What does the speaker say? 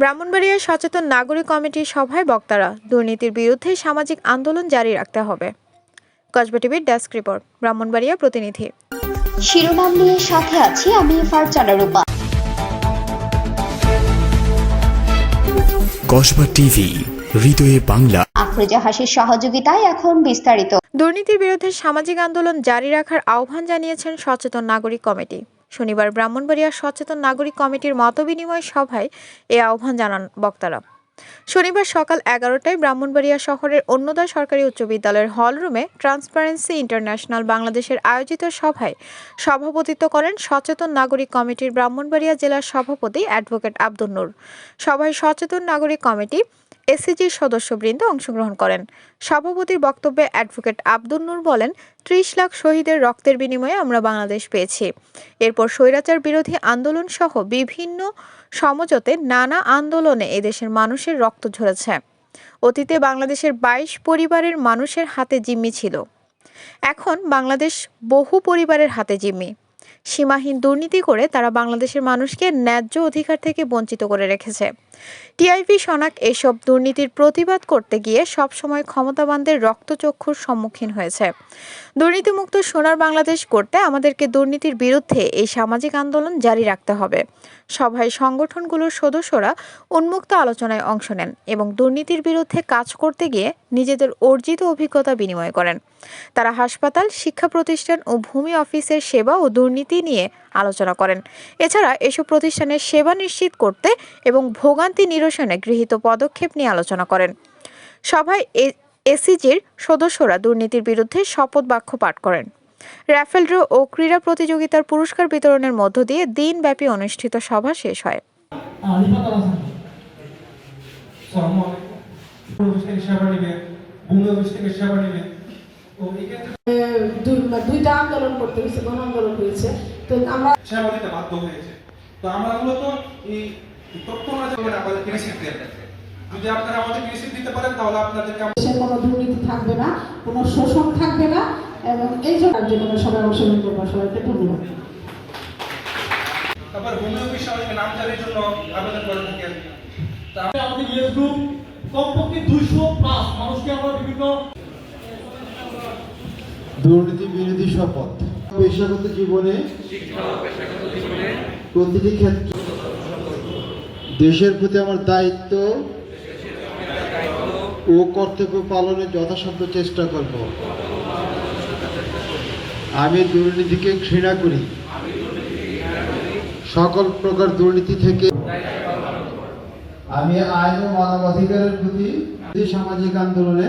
ব্রাহ্মণবাড়িয়ায় সচেতন নাগরিক কমিটির সভায় বক্তারা দুর্নীতির বিরুদ্ধে সামাজিক আন্দোলন জারি রাখতে হবে। কসবা টিভির ডেস্ক রিপোর্ট ব্রাহ্মণবাড়িয়া প্রতিনিধি। শিরোনাম নিয়ে সাথে আছি আমি ফারজানা রূপা। কসবা টিভি হৃদয়ে বাংলা। আফরোজা হাসির সহযোগিতায় এখন বিস্তারিত। দুর্নীতির বিরুদ্ধে সামাজিক আন্দোলন জারি রাখার আহ্বান জানিয়েছেন সচেতন নাগরিক কমিটি। শনিবার ব্রাহ্মণবাড়িয়া সচেতন নাগরিক কমিটির মতবিনিময় সভায় এ আহ্বান জানান বক্তারা। শনিবার সকাল এগারোটায় ব্রাহ্মণবাড়িয়া শহরের অন্যদা সরকারি উচ্চ বিদ্যালয়ের হল রুমে ট্রান্সপারেন্সি ইন্টারন্যাশনাল বাংলাদেশের আয়োজিত সভায় সভাপতিত্ব করেন সচেতন নাগরিক কমিটির ব্রাহ্মণবাড়িয়া জেলার সভাপতি অ্যাডভোকেট আব্দুল নূর। সভায় সচেতন নাগরিক কমিটি এসিজির সদস্যবৃন্দ অংশগ্রহণ করেন। সভাপতির বক্তব্যে অ্যাডভোকেট আব্দুল নূর বলেন, ত্রিশ লাখ শহীদের রক্তের বিনিময়ে আমরা বাংলাদেশ পেয়েছি। এরপর স্বৈরাচার বিরোধী আন্দোলন সহ বিভিন্ন সমঝোতে নানা আন্দোলনে এদেশের মানুষের রক্ত ঝরেছে। অতীতে বাংলাদেশের বাইশ পরিবারের মানুষের হাতে জিম্মি ছিল। এখন বাংলাদেশ বহু পরিবারের হাতে জিম্মি। সীমাহীন দুর্নীতি করে তারা বাংলাদেশের মানুষকে ন্যায্য অধিকার থেকে বঞ্চিত করে রেখেছে। টিআইপি সনাক এসব দুর্নীতির প্রতিবাদ করতে গিয়ে সবসময় ক্ষমতাবানদের রক্তচক্ষুর সম্মুখীন হয়েছে। দুর্নীতিমুক্ত সোনার বাংলাদেশ করতে আমাদেরকে দুর্নীতির বিরুদ্ধে এই সামাজিক আন্দোলন জারি রাখতে হবে। সভায় সংগঠনগুলোর সদস্যরা উন্মুক্ত আলোচনায় অংশ নেন এবং দুর্নীতির বিরুদ্ধে কাজ করতে গিয়ে নিজেদের অর্জিত অভিজ্ঞতা বিনিময় করেন। তারা হাসপাতাল, শিক্ষা প্রতিষ্ঠান ও ভূমি অফিসের সেবা ও দুর্নীতি নিয়ে আলোচনা করেন। এছাড়া এসব প্রতিষ্ঠানের সেবা নিশ্চিত করতে এবং ভোগান্তি নিরসনে গৃহীত পদক্ষেপ নিয়ে আলোচনা করেন। সভায় এসিজির সদস্যরা দুর্নীতির বিরুদ্ধে শপথ বাক্য পাঠ করেন। র্যাফেল ড্র ও ক্রীড়া প্রতিযোগিতার পুরস্কার বিতরণের মধ্য দিয়ে দিনব্যাপী অনুষ্ঠিত সভা শেষ হয়। দুইটা আন্দোলন করতে হয়েছে, গণ আন্দোলন হয়েছে। তো আমরা সেবা দিতে বাধ্য হয়েছে তো আমরা মূলত এই তথ্য না জানলে আমাদেরকে রিসিভ দেন যদি আপনারা আমাদেরকে রিসিভ দিতে পারেন তাহলে আপনাদেরকে আমরা দেশে কোনো দুর্নীতি থাকবে না কোনো শোষণ থাকবে না এবং এই জন্য যে কোনো সবাই অংশগ্রহণ করব। সবাইকে ধন্যবাদ। তারপর ভূমি অফিস আমাদেরকে জন্য আবেদন করে আমাদের ইয়েস গ্রুপ কমপক্ষে দুইশো প্লাস মানুষকে আমরা বিভিন্ন দুর্নীতি বিরোধী শপথ পেশাগত জীবনে, প্রতিটি ক্ষেত্রে। দেশের প্রতি আমার দায়িত্ব ও কর্তব্য পালনের যথাসাধ্য চেষ্টা করব। আমি দুর্নীতিকে ঘৃণা করি। সকল প্রকার দুর্নীতি থেকে আমি আইন ও মানবাধিকারের প্রতি সামাজিক আন্দোলনে